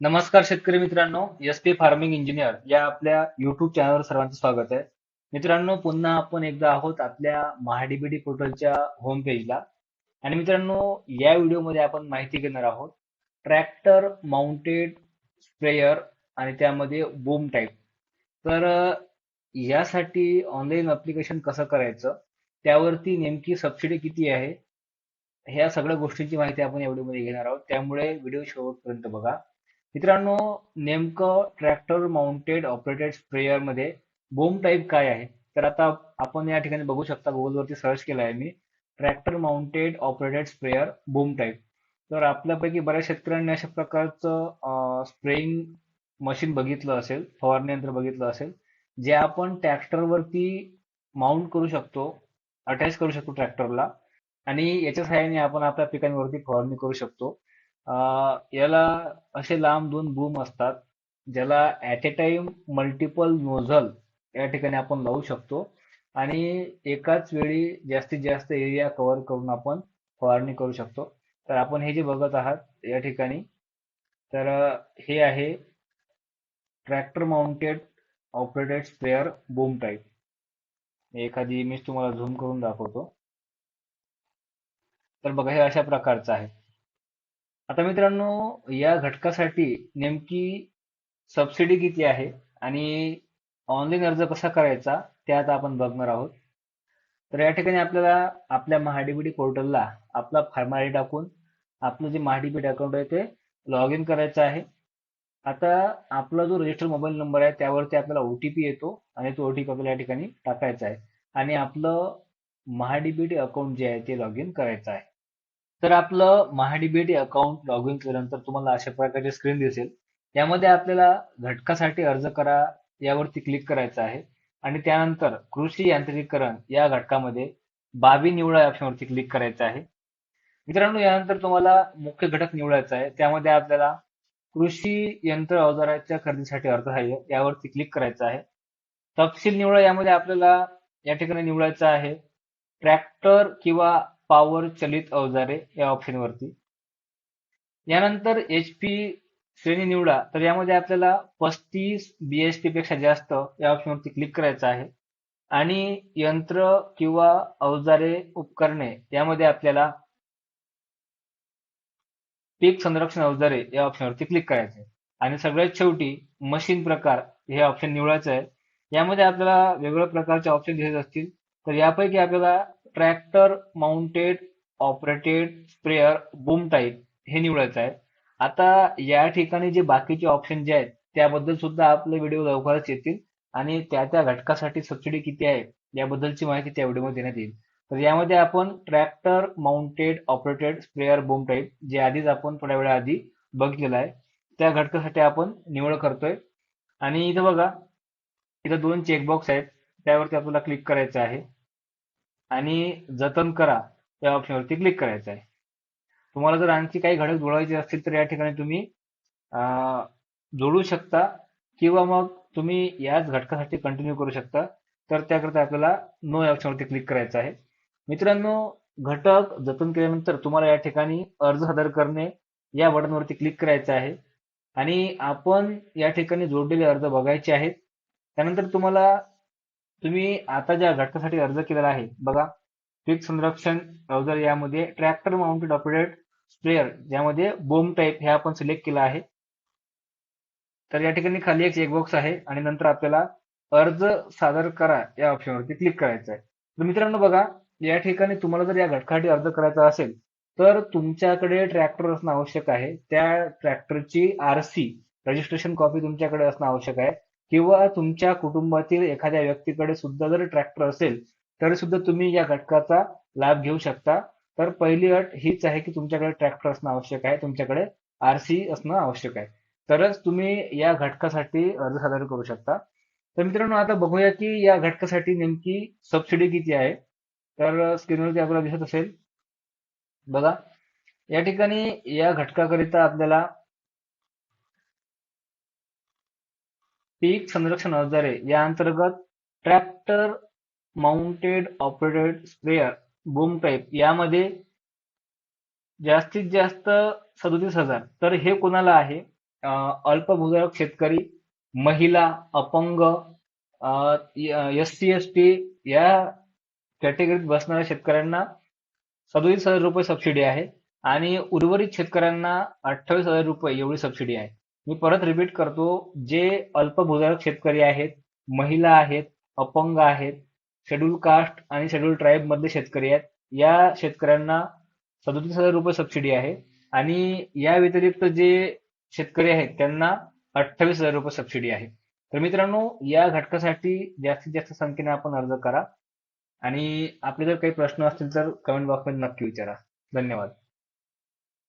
नमस्कार शेतकरी मित्रांनो एस पी फार्मिंग इंजिनियर या आपल्या युट्यूब चॅनलवर सर्वांचं स्वागत आहे. मित्रांनो पुन्हा आपण एकदा आहोत आपल्या महाडीबीडी पोर्टलच्या होम पेजला आणि मित्रांनो या व्हिडिओमध्ये आपण माहिती घेणार आहोत ट्रॅक्टर माउंटेड स्प्रेयर आणि त्यामध्ये बूम टाईप तर यासाठी ऑनलाईन अप्लिकेशन कसं करायचं त्यावरती नेमकी सबसिडी किती आहे ह्या सगळ्या गोष्टींची माहिती आपण या व्हिडिओमध्ये घेणार आहोत. त्यामुळे व्हिडिओ शेवटपर्यंत बघा. मित्रांनो नेमकं ट्रॅक्टर माउंटेड ऑपरेटेड स्प्रेयरमध्ये टाईप काय आहे? तर आता आपण या ठिकाणी बघू शकता गुगलवरती सर्च केलं आहे मी. Tractor mounted operated sprayer boom type तर आपल्यापैकी बऱ्याच शेतकऱ्यांनी अशा प्रकारचं स्प्रेइंग मशीन बघितलं असेल फवारणी यंत्र बघितलं असेल जे आपण ट्रॅक्टरवरती माउंट करू शकतो अटॅच करू शकतो ट्रॅक्टरला आणि याच्या सहाय्याने आपण आपल्या पिकांवरती फवारणी करू शकतो. याला असे लांब दोन बूम असतात ज्याला at a time multiple nozzle या ठिकाणी आपण लावू शकतो. आणि एकाच वेळी जास्तीत जास्त एरिया कव्हर करून आपण फवारणी करू शकतो. तर आपण हे जे बघत आहात या ठिकाणी तर हे आहे tractor mounted operated sprayer boom type एखादी इमेज तुम्हाला झूम करून दाखवतो. तर बघा हे अशा प्रकारचं आहे. आता मित्रांनो या घटकासाठी नेमकी सबसिडी किती आहे आणि ऑनलाईन अर्ज कसा करायचा ते आता आपण बघणार आहोत. तर या ठिकाणी आपल्याला आपल्या महाडीबीडी पोर्टलला आपला फार्मर आयडी टाकून आपलं जे महाडीबीडी अकाउंट आहे ते लॉग इन करायचं आहे. आता आपला जो रजिस्टर मोबाईल नंबर आहे त्यावरती आपल्याला ओटीपी येतो आणि तो ओटीपी आपल्याला या ठिकाणी टाकायचा आहे. आणि आपलं महाडीबीडी अकाउंट जे आहे ते लॉग इन करायचं आहे. तर आपलं महाडीबीटी अकाउंट लॉग इन केल्यानंतर तुम्हाला अशा प्रकारची स्क्रीन दिसेल. यामध्ये आपल्याला घटकासाठी अर्ज करा यावरती क्लिक करायचं आहे. आणि त्यानंतर कृषी यांत्रिकीकरण या घटकामध्ये बाबी निवडा ऑप्शनवरती क्लिक करायचं आहे. मित्रांनो यानंतर तुम्हाला मुख्य घटक निवडायचा आहे. त्यामध्ये आपल्याला कृषी यंत्र अवजाराच्या खरेदीसाठी अर्थसहाय्य यावरती क्लिक करायचं आहे. तपशील निवडा यामध्ये आपल्याला या ठिकाणी निवडायचं आहे. ट्रॅक्टर किंवा पॉवर चलित अवजारे या ऑप्शनवरती यानंतर एच पी श्रेणी निवडा. तर यामध्ये आपल्याला पस्तीस बीएचपी पेक्षा जास्त या ऑप्शनवरती क्लिक करायचं आहे. आणि यंत्र किंवा अवजारे उपकरणे यामध्ये आपल्याला पीक संरक्षण अवजारे या ऑप्शनवरती क्लिक करायचे. आणि सगळ्यात शेवटी मशीन प्रकार हे ऑप्शन निवडायचं आहे. यामध्ये आपल्याला वेगवेगळ्या प्रकारचे ऑप्शन दिसत असतील. तर यापैकी आपल्याला tractor mounted operated sprayer boom type हे निवडायचं आहे. आता या ठिकाणी जे बाकीचे ऑप्शन जे आहेत त्याबद्दल सुद्धा आपले व्हिडिओ लवकरच येतील आणि त्या त्या घटकासाठी सबसिडी किती आहे याबद्दलची माहिती त्या व्हिडिओमध्ये देण्यात येईल. तर यामध्ये आपण tractor mounted operated sprayer boom type जे आधीच आपण थोड्या वेळाआधी बघितलेलं आहे त्या घटकासाठी आपण निवड करतोय. आणि इथं बघा इथं दोन चेकबॉक्स आहेत त्यावरती आपल्याला क्लिक करायचं आहे. आणि जतन करा या ऑप्शनवरती क्लिक करायचं आहे तुम्हाला जर आणखी काही घटक जोडायचे असतील तर या ठिकाणी तुम्ही जोडू शकता किंवा मग तुम्ही याच घटकासाठी कंटिन्यू करू शकता. तर त्याकरता आपल्याला नो या ऑप्शनवरती क्लिक करायचं आहे. मित्रांनो घटक जतन केल्यानंतर तुम्हाला या ठिकाणी अर्ज सादर करणे या बटनवरती क्लिक करायचं आहे. आणि आपण या ठिकाणी जोडलेले अर्ज बघायचे आहेत. त्यानंतर तुम्हाला तुम्ही आता ज्या घटकासाठी अर्ज केलेला आहे बघा. पीक संरक्षण अवजार यामध्ये ट्रॅक्टर माउंटेड ऑपरेटेड स्प्रेअर ज्यामध्ये बोम टाईप हे आपण सिलेक्ट केलं आहे. तर या ठिकाणी खाली एक चेकबॉक्स आहे आणि नंतर आपल्याला अर्ज सादर करा या ऑप्शनवरती क्लिक करायचं आहे तर मित्रांनो बघा या ठिकाणी तुम्हाला जर या घटकासाठी अर्ज करायचा असेल तर तुमच्याकडे ट्रॅक्टर असणं आवश्यक आहे. त्या ट्रॅक्टरची आरसी रजिस्ट्रेशन कॉपी तुमच्याकडे असणं आवश्यक आहे. किंवा तुमच्या कुटुंबातील एखाद्या व्यक्तीकडे सुद्धा जर ट्रॅक्टर असेल तरी सुद्धा तुम्ही या घटकाचा लाभ घेऊ शकता. तर पहिली अट हीच आहे की तुमच्याकडे ट्रॅक्टर असणं आवश्यक आहे तुमच्याकडे आरसी असणं आवश्यक आहे. तरच तुम्ही या घटकासाठी अर्ज सादर करू शकता. तर मित्रांनो आता बघूया की या घटकासाठी नेमकी सबसिडी किती आहे. तर स्क्रीनवरती आपल्याला दिसत असेल. बघा या ठिकाणी या घटकाकरिता आपल्याला पीक संरक्षण अवजारे या अंतर्गत tractor mounted operated sprayer boom type यामध्ये जास्तीत जास्त सदोतीस हजार. तर हे कोणाला आहे? अल्पभूधारक शेतकरी महिला अपंग एस सी एस टी या कॅटेगरीत बसणाऱ्या शेतकऱ्यांना सदोतीस हजार रुपये सबसिडी आहे आणि उर्वरित शेतकऱ्यांना अठ्ठावीस हजार रुपये एवढी सबसिडी आहे. मी परत रिपीट करतो जे अल्पभूधारक शेतकरी आहेत महिला आहेत अपंग आहेत शेड्यूल कास्ट आणि शेड्यूल ट्राईब मधले शेतकरी आहेत या शेतकऱ्यांना सदोतीस हजार रुपये सबसिडी आहे आणि या व्यतिरिक्त जे शेतकरी आहेत त्यांना अठ्ठावीस हजार रुपये सबसिडी आहे. तर मित्रांनो या घटकासाठी जास्तीत जास्त संख्येने आपण अर्ज करा आणि आपले जर काही प्रश्न असतील तर कमेंट बॉक्समध्ये नक्की विचारा. धन्यवाद.